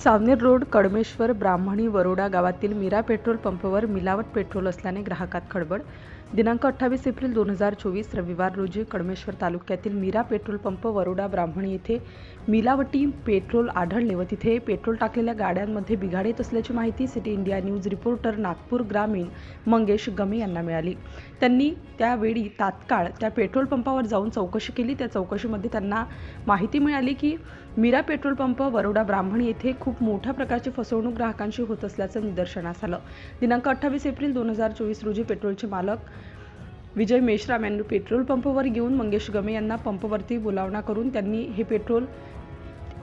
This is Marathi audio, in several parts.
सावनेर रोड कडमेश्वर ब्राह्मणी वरोडा गावातील मीरा पेट्रोल पंपवर मिलावट पेट्रोल असल्याने ग्राहकात खळबळ दिनांक अठ्ठावीस एप्रिल दोन हजार चोवीस रविवार रोजी कडमेश्वर तालुक्यातील मीरा पेट्रोल पंप वरोडा ब्राह्मणी येथे मिलावटी पेट्रोल आढळले व तिथे पेट्रोल टाकलेल्या गाड्यांमध्ये बिघाड येत असल्याची माहिती city India news reporter Nagpur ग्रामीण मंगेश गमे यांना मिळाली. त्यांनी त्यावेळी तात्काळ त्या पेट्रोल पंपावर जाऊन चौकशी केली. त्या चौकशीमध्ये त्यांना माहिती मिळाली की मीरा पेट्रोल पंप वरोडा ब्राह्मणी येथे खूप मोठ्या प्रकारची फसवणूक ग्राहकांशी होत असल्याचं निदर्शनास आलं. दिनांक अठ्ठावीस एप्रिल दोन हजार चोवीस रोजी पेट्रोलचे मालक विजय मेश्राम यांनी पेट्रोल पंपवर घेऊन मंगेश गमे यांना पंपवरती बोलावणा करून त्यांनी हे पेट्रोल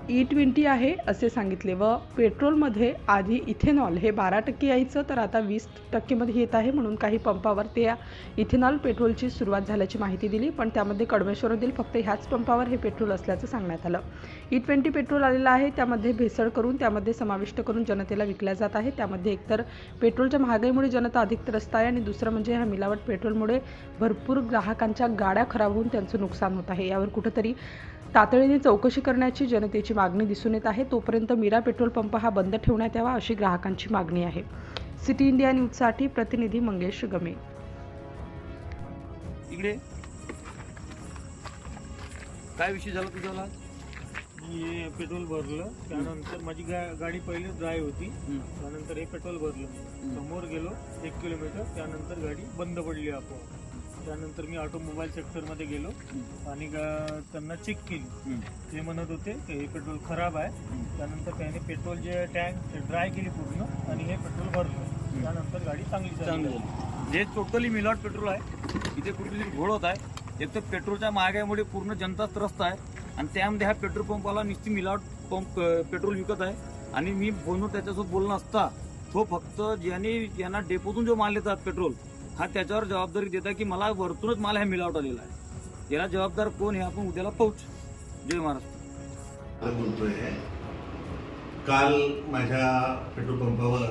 E ई ट्वेंटी आहे असे सांगितले व पेट्रोलमध्ये आधी इथेनॉल हे बारा टक्के यायचं तर आता वीस टक्केमध्ये येत आहे म्हणून काही पंपावर ते इथेनॉल पेट्रोलची सुरुवात झाल्याची माहिती दिली. पण त्यामध्ये कडमेश्वरातील फक्त ह्याच पंपावर हे पेट्रोल असल्याचं सांगण्यात आलं. E ई ट्वेंटी पेट्रोल आलेलं आहे त्यामध्ये भेसळ करून त्यामध्ये समाविष्ट करून जनतेला विकल्या जात आहे. त्यामध्ये एकतर पेट्रोलच्या महागाईमुळे जनता अधिक त्रस्त आहे आणि दुसरं म्हणजे ह्या मिलावट पेट्रोलमुळे भरपूर ग्राहकांच्या गाड्या खराब होऊन त्यांचं नुकसान होत आहे. यावर कुठंतरी तातडीने चौकशी करण्याची जनतेची मागणी दिसून येत आहे. तोपर्यंत मीरा पेट्रोल पंप हा बंद ठेवण्यात यावा अशी ग्राहकांची मागणी आहे. सिटी इंडिया न्यूजसाठी प्रतिनिधी मंगेश गमे. इकडे. काय विषय झाला तुझ्याला? मी पेट्रोल भरलं. त्यानंतर माझी गा गाडी पहिले ड्राय होती. त्यानंतर हे पेट्रोल भरलं. समोर गेलो एक किलोमीटर. त्यानंतर गाडी बंद पडली आपोआप. त्यानंतर मी ऑटोमोबाईल सेक्टरमध्ये गेलो आणि त्यांना चेक केली. ते म्हणत होते की हे पेट्रोल खराब आहे. त्यानंतर त्याने पेट्रोल जे टँक ड्राय केली पूर्ण आणि हे पेट्रोल भरलं. त्यानंतर गाडी चांगली चांगलं झालं. जे टोटली मिलावट पेट्रोल आहे इथे कुठेतरी घोळ होत आहे. एक तर पेट्रोलच्या महागाईमुळे पूर्ण जनता त्रस्त आहे आणि त्यामध्ये हा पेट्रोल पंपाला नुसती मिलावट पंप पेट्रोल विकत आहे. आणि मी फोनवर त्याच्यासोबत बोलणं असता तो फक्त ज्याने यांना डेपोतून जो माल येतात पेट्रोल हा त्याच्यावर जबाबदारी देत आहे की मला वरतूनच माल हा मिलावट आलेला आहे. याला जबाबदार कोण हे आपण उद्याला पाहूच. जय महाराष्ट्र. बोलतोय काल माझ्या पेट्रोल पंपावर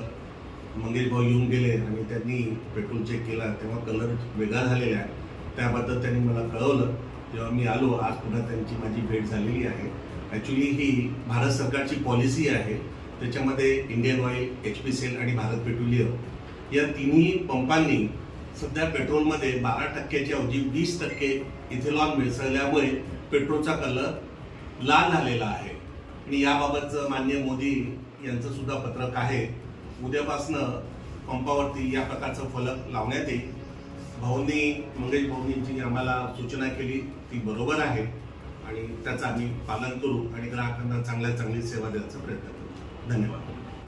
मंगेश भाऊ येऊन गेले आणि त्यांनी पेट्रोल चेक केला. तेव्हा कलर वेगळा झालेला आहे. त्याबद्दल त्यांनी मला कळवलं. जेव्हा मी आलो. आज पुन्हा त्यांची माझी भेट झालेली आहे. ॲक्च्युली ही भारत सरकारची पॉलिसी आहे. त्याच्यामध्ये Indian oil H P sale आणि भारत पेट्रोलियम या तिन्ही पंपांनी सध्या पेट्रोलमध्ये बारा टक्क्याच्या ऐवजी वीस टक्के इथेलॉन मिसळल्यामुळे पेट्रोलचा कलर लाल झालेला आहे. आणि याबाबतचं मान्य मोदी यांचं सुद्धा पत्रक आहे. उद्यापासनं पंपावरती या प्रकारचं फलक लावण्यात येईल. भाऊंनी मंगेश भाऊंनी जी आम्हाला सूचना केली ती बरोबर आहे. आणि त्याचं आम्ही पालन करू आणि ग्राहकांना चांगल्या चांगली सेवा देण्याचा प्रयत्न करू. धन्यवाद.